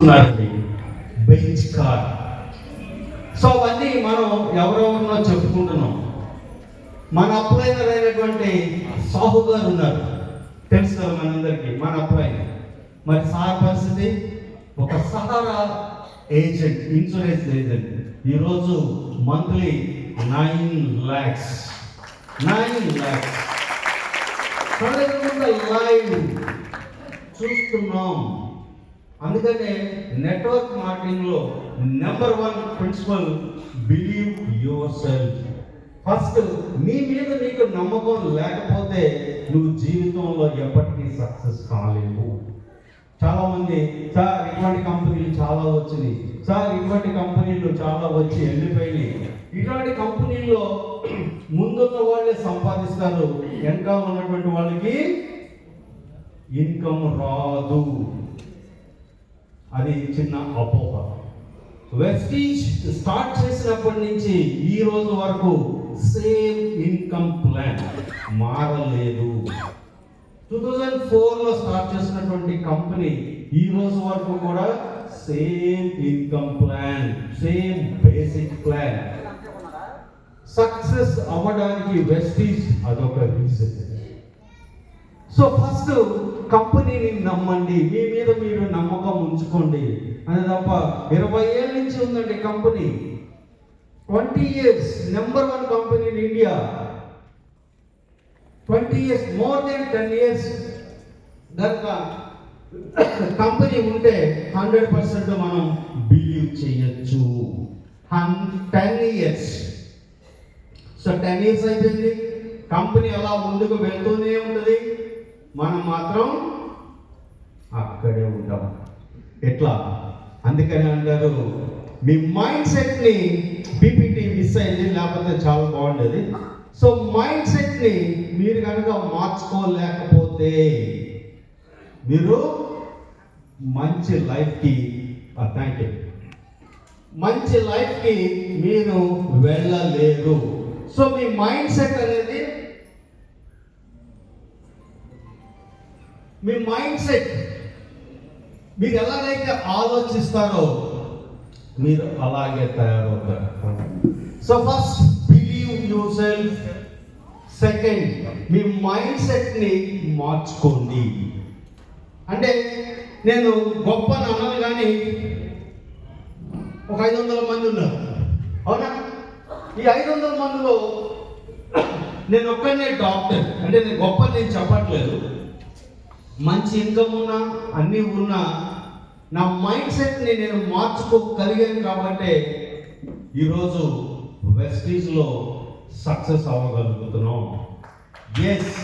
ఉన్నారండి bench car so అవన్నీ మనం ఎవరెవరినో చెప్పుకుంటున్నాం. మన అప్లైనర్ అయినటువంటి సాహు గారు ఉన్నారు. తెలుసు కదా మనందరికీ మన అప్లైనర్ మరి సార్ పరిస్థితి? ఒక సహారా ఏజెంట్ ఇన్సూరెన్స్ ఏజెంట్ ఈరోజు monthly nine lakhs nine lakhs live చూస్తున్నాం. అందుకనే network మార్కెటింగ్లో number one principle believe yourself first నీ మీద నీకు నమ్మకం లేకపోతే నువ్వు జీవితంలో ఎప్పటికీ సక్సెస్ కాలేవు. చాలామంది సార్ ఇటువంటి కంపెనీలు చాలా వచ్చినాయి. సార్ ఇటువంటి కంపెనీలు చాలా వచ్చి వెళ్ళిపోయినాయి ఇటువంటి కంపెనీల్లో ముందున్న వాళ్ళే సంపాదిస్తారు. వెనక ఉన్నటువంటి వాళ్ళకి ఇన్కమ్ రాదు. అది చిన్న అపోహ. వెస్టీజ్ స్టార్ట్ చేసినప్పటి నుంచి ఈ రోజు వరకు సేమ్ ఇన్కమ్ ప్లాన్ మారలేదు. టూ థౌజండ్ ఫోర్లో స్టార్ట్ చేసినటువంటి కంపెనీ ఈ రోజు వరకు కూడా same income plan same basic plan success అవ్వడానికి వెస్టీజ్ అదొక రీజన్ సో ఫస్ట్ కంపెనీని నమ్మండి. మీ మీద మీరు నమ్మ ఉంచుకోండి అని తప్ప ఇరవై ఏళ్ళ నుంచి ఉందండి company. Twenty years number one company in India. Twenty years more than ten years కనుక కంపెనీ ఉంటే హండ్రెడ్ పర్సెంట్ మనం బిలీవ్ చేయొచ్చు. Ten years. So ten years అయిపోయింది. కంపెనీ అలా ముందుకు వెళ్తూనే ఉంటుంది. మనం మాత్రం అక్కడే ఉంటాం. ఎట్లా? అందుకని అంటారు మీ మైండ్ సెట్ని పీపీటీ మిస్ అయింది లేకపోతే చాలా బాగుండేది. సో మైండ్ సెట్ని మీరు కనుక మార్చుకోలేకపోతే మీరు మంచి లైఫ్కి థ్యాంక్ యూ మంచి లైఫ్కి మీరు వెళ్ళలేరు. సో మీ మైండ్ సెట్ అనేది మీ మైండ్ సెట్ మీరు ఎలాగైతే ఆలోచిస్తారో మీరు అలాగే తయారవుతారు. So first believe yourself second మీ మైండ్ సెట్ని మార్చుకోండి. అంటే నేను గొప్ప అన్నాను కానీ ఒక ఐదు వందల మంది ఉన్నారు. అవునా? ఈ ఐదు వందల మందిలో నేను ఒక్కనే డాక్టర్. అంటే నేను గొప్ప నేను చెప్పట్లేదు. మంచి ఇన్కమ్ ఉన్నా అన్నీ ఉన్నా నా మైండ్ సెట్ని నేను మార్చుకోగలిగాను కాబట్టి ఈరోజు వెస్టీజ్లో సక్సెస్ అవ్వగలుగుతున్నాం. ఎస్